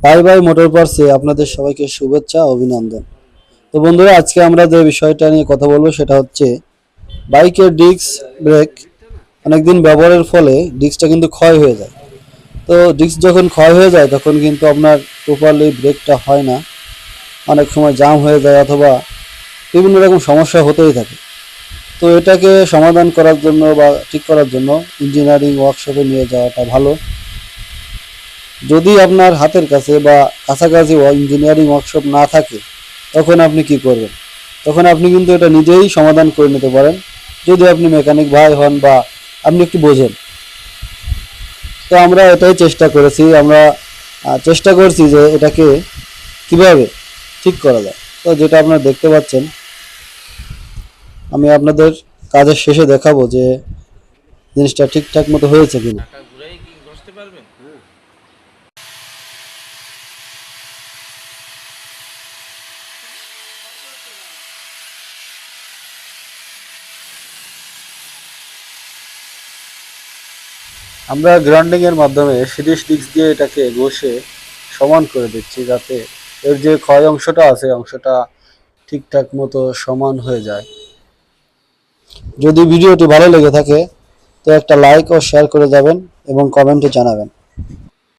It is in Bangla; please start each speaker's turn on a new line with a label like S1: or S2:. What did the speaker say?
S1: বাই বাই মোটর পার্সে আপনাদের সবাইকে শুভেচ্ছা, অভিনন্দন। তো বন্ধুরা, আজকে আমরা যে বিষয়টা নিয়ে কথা বলব সেটা হচ্ছে বাইকের ডিস্ক ব্রেক। অনেকদিন ব্যবহারের ফলে ডিস্কটা কিন্তু ক্ষয় হয়ে যায়। তো ডিস্ক যখন ক্ষয় হয়ে যায়, তখন কিন্তু আপনার প্রপারলি ব্রেকটা হয় না। অনেক সময় জাম হয়ে যায় অথবা বিভিন্ন রকম সমস্যা হতেই থাকে। তো এটাকে সমাধান করার জন্য বা ঠিক করার জন্য ইঞ্জিনিয়ারিং ওয়ার্কশপে নিয়ে যাওয়াটা ভালো। যদি আপনার হাতের কাছে বা কাছাকাছি ইঞ্জিনিয়ারিং ওয়ার্কশপ না থাকে, তখন আপনি কি করবেন? তখন আপনি কিন্তু এটা নিজেই সমাধান করে নিতে পারেন। যদি আপনি মেকানিক ভাই হন বা আপনি একটু বোঝেন। তো আমরা এটাই চেষ্টা করেছি। আমরা চেষ্টা করছি যে এটাকে কীভাবে ঠিক করা যায়। তো যেটা আপনারা দেখতে পাচ্ছেন, আমি আপনাদের কাজের শেষে দেখাবো যে জিনিসটা ঠিকঠাক মতো হয়েছে কিনা। আমরা গ্রাউন্ডিং এর মাধ্যমে সিরিজ স্টিক্স দিয়ে এটাকে ঘষে সমান করে দিচ্ছি যাতে এর যে ক্ষয় অংশটা আছে অংশটা ঠিকঠাক মতো সমান হয়ে যায়। যদি ভিডিওটি ভালো লেগে থাকে, তো একটা লাইক ও শেয়ার করে যাবেন এবং কমেন্টে জানাবেন।